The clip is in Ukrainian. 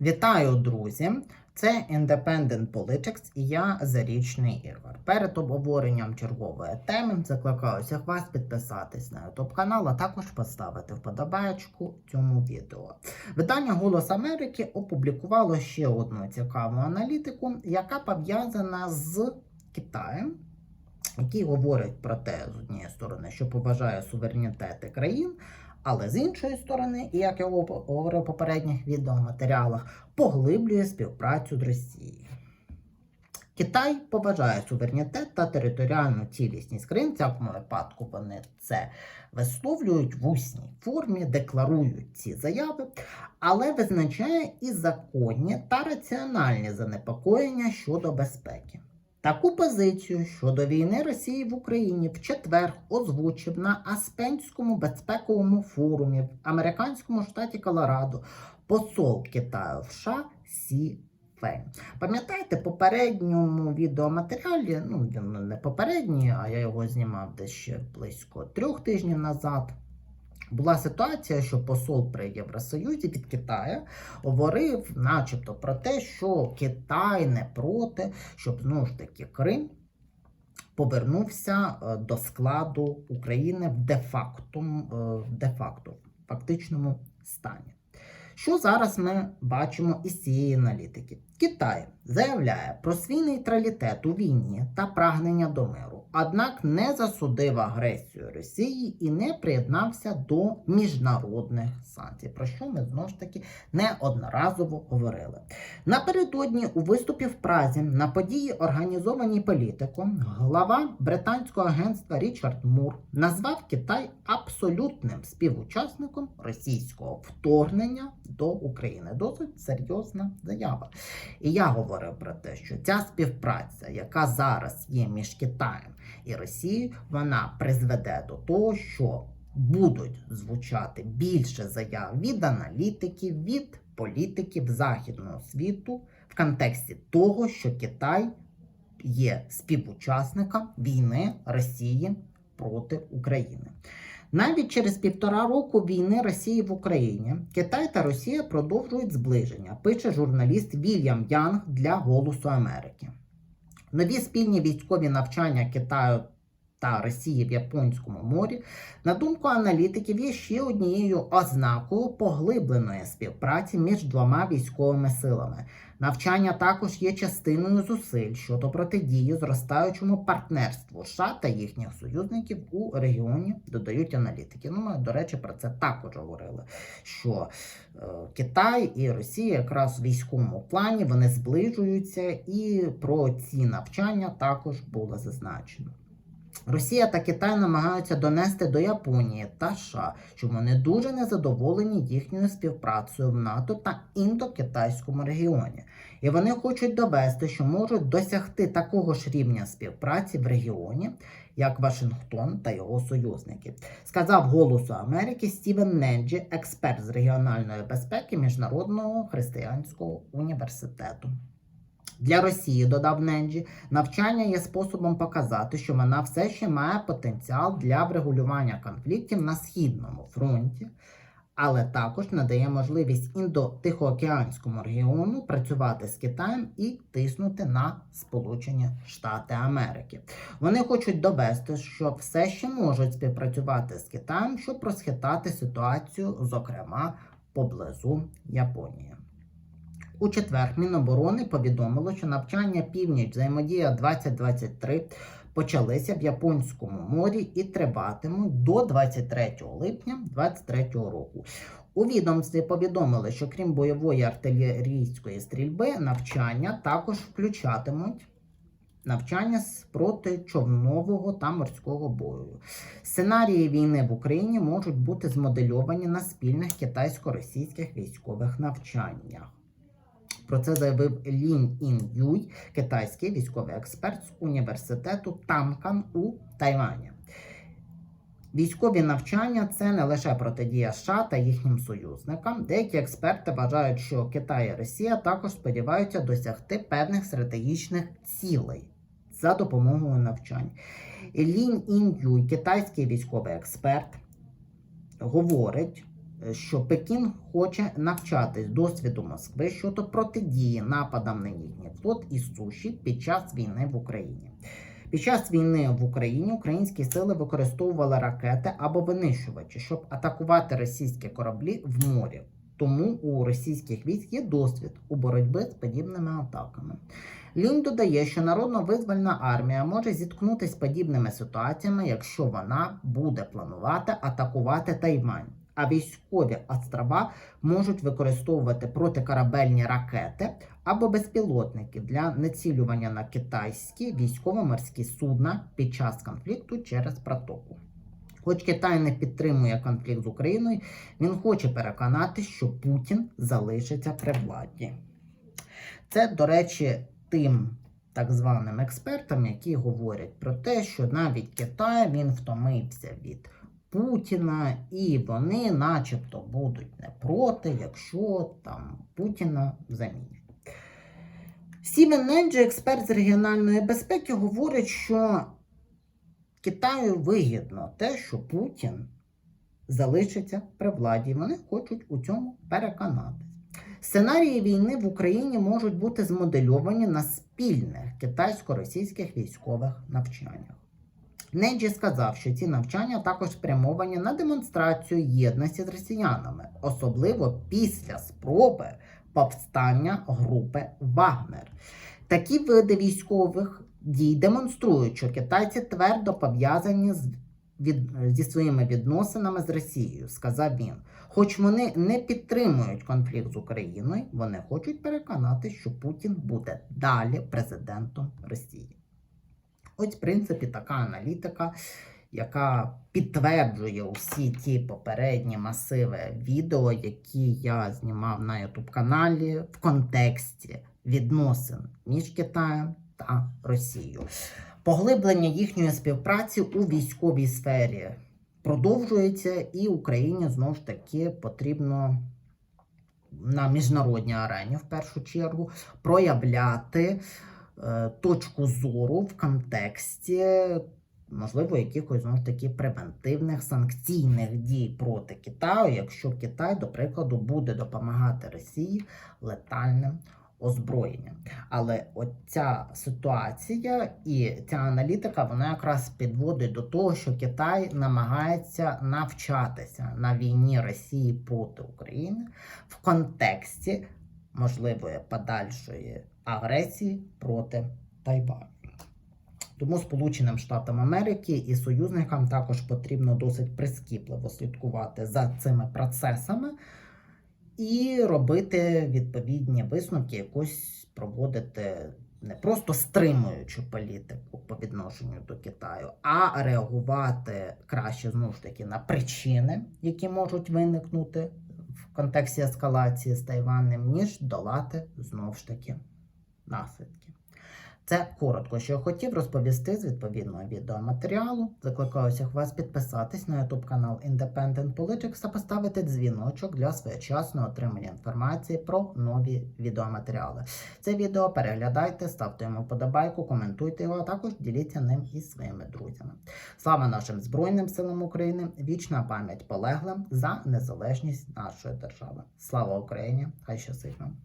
Вітаю, друзі! Це Independent Politics і я Зарічний Ігор. Перед обговоренням чергової теми закликаю всіх вас підписатись на YouTube канал, а також поставити вподобаєчку цьому відео. Видання Голос Америки опублікувало ще одну цікаву аналітику, яка пов'язана з Китаєм. Який говорить про те, з однієї сторони, що поважає суверенітети країн, але з іншої сторони, і як я говорив в попередніх відеоматеріалах, поглиблює співпрацю з Росією. Китай поважає суверенітет та територіальну цілісність країн. В цьому випадку вони це висловлюють в усній формі, декларують ці заяви, але визначає і законні та раціональні занепокоєння щодо безпеки. Таку позицію щодо війни Росії в Україні в четвер озвучив на Аспенському безпековому форумі в американському штаті Колорадо посол Китаю в США Сі Фейн. Пам'ятаєте, попередньому відеоматеріалі, ну не попередній, а я його знімав десь ще близько трьох тижнів назад. Була ситуація, що посол при Євросоюзі від Китаю говорив, начебто, про те, що Китай не проти, щоб знову ж таки Крим повернувся е, до складу України в де-факто, е, де-факто фактичному стані. Що зараз ми бачимо із цієї аналітики? Китай заявляє про свій нейтралітет у війні та прагнення до миру, однак не засудив агресію Росії і не приєднався до міжнародних санкцій, про що ми знову ж таки неодноразово говорили. Напередодні у виступі в Празі на події, організованій політиком, глава британського агентства Річард Мур назвав Китай абсолютним співучасником російського вторгнення до України. Досить серйозна заява. І я говорив про те, що ця співпраця, яка зараз є між Китаєм і Росією, вона призведе до того, що будуть звучати більше заяв від аналітиків, від політиків західного світу в контексті того, що Китай є співучасником війни Росії проти України. Навіть через півтора року війни Росії в Україні Китай та Росія продовжують зближення, пише журналіст Вільям Янг для Голосу Америки. Нові спільні військові навчання Китаю та Росії в Японському морі, на думку аналітиків, є ще однією ознакою поглибленої співпраці між двома військовими силами. Навчання також є частиною зусиль щодо протидії зростаючому партнерству США та їхніх союзників у регіоні, додають аналітики. Ну, ми, до речі, про це також говорили. Що е, Китай і Росія якраз в військовому плані вони зближуються, і про ці навчання також було зазначено. Росія та Китай намагаються донести до Японії та США, що вони дуже незадоволені їхньою співпрацею в НАТО та індокитайському регіоні. І вони хочуть довести, що можуть досягти такого ж рівня співпраці в регіоні, як Вашингтон та його союзники, сказав Голосу Америки Стівен Ненджі, експерт з регіональної безпеки Міжнародного християнського університету. Для Росії, додав Ненджі, навчання є способом показати, що вона все ще має потенціал для врегулювання конфліктів на східному фронті, але також надає можливість індо-тихоокеанському регіону працювати з Китаєм і тиснути на Сполучені Штати Америки. Вони хочуть довести, що все ще можуть співпрацювати з Китаєм, щоб розхитати ситуацію, зокрема поблизу Японії. У четвер Міноборони повідомило, що навчання північ взаємодія 2023 почалися в Японському морі і триватимуть до 23 липня 2023 року. У відомстві повідомили, що крім бойової артилерійської стрільби, навчання також включатимуть. Навчання з протичовнового та морського бою. Сценарії війни в Україні можуть бути змодельовані на спільних китайсько-російських військових навчаннях. Про це заявив Лін Ін Юй, китайський військовий експерт з університету Тамкан у Тайвані. Військові навчання це не лише протидія США та їхнім союзникам. Деякі експерти вважають, що Китай і Росія також сподіваються досягти певних стратегічних цілей за допомогою навчань. Лін Ін Юй, китайський військовий експерт, говорить що Пекін хоче навчатись досвіду Москви щодо протидії нападам на їхній флот із суші під час війни в Україні. Під час війни в Україні українські сили використовували ракети або винищувачі, щоб атакувати російські кораблі в морі. Тому у російських військ є досвід у боротьбі з подібними атаками. Лінь додає, що народно-визвольна армія може зіткнутися з подібними ситуаціями, якщо вона буде планувати атакувати Тайвань. А військові острова можуть використовувати протикорабельні ракети або безпілотники для націлювання на китайські військово-морські судна під час конфлікту через протоку. Хоч Китай не підтримує конфлікт з Україною, він хоче переконати, що Путін залишиться при владі. Це, до речі, тим так званим експертам, які говорять про те, що навіть Китай він втомився від Путіна, і вони, начебто, будуть не проти, якщо там Путіна замінять. Стівен Ненджі, експерт з регіональної безпеки, говорить, що Китаю вигідно те, що Путін залишиться при владі. Вони хочуть у цьому переконатись. Сценарії війни в Україні можуть бути змодельовані на спільних китайсько-російських військових навчаннях. Ненджі сказав, що ці навчання також спрямовані на демонстрацію єдності з росіянами, особливо після спроби повстання групи Вагнер. Такі види військових дій демонструють, що китайці твердо пов'язані з від, зі своїми відносинами з Росією, сказав він. Хоч вони не підтримують конфлікт з Україною, вони хочуть переконати, що Путін буде далі президентом Росії. Ось, в принципі, така аналітика, яка підтверджує усі ті попередні масиви відео, які я знімав на YouTube каналі в контексті відносин між Китаєм та Росією. Поглиблення їхньої співпраці у військовій сфері продовжується, і Україні знову ж таки потрібно на міжнародній арені в першу чергу проявляти точку зору в контексті, можливо, якихось знову ж таки превентивних санкційних дій проти Китаю, якщо Китай, до прикладу, буде допомагати Росії летальним озброєнням. Але от ця ситуація і ця аналітика вона якраз підводить до того, що Китай намагається навчатися на війні Росії проти України в контексті можливої подальшої агресії проти Тайваню. Тому Сполученим Штатам Америки і союзникам також потрібно досить прискіпливо слідкувати за цими процесами і робити відповідні висновки, якось проводити не просто стримуючу політику по відношенню до Китаю, а реагувати краще знову ж таки на причини, які можуть виникнути контексті ескалації з Тайванем, ніж долати знову ж таки наслідки. Це коротко, що я хотів розповісти з відповідного відеоматеріалу. Закликаю всіх вас підписатись на YouTube канал Independent Politics та поставити дзвіночок для своєчасного отримання інформації про нові відеоматеріали. Це відео переглядайте, ставте йому вподобайку, коментуйте його, а також діліться ним із своїми друзями. Слава нашим Збройним силам України! Вічна пам'ять полеглим за незалежність нашої держави. Слава Україні! Хай нам!